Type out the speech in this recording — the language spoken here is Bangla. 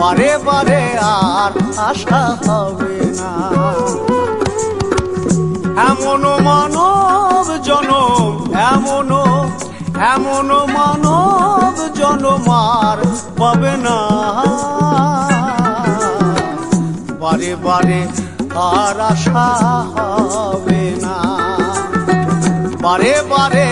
বারে বারে আর আশা হবে না। এমন মানব জনম, এমন এমন মানব জনমার পাবে না। বারে বারে, আর আশা হবে না। বারে বারে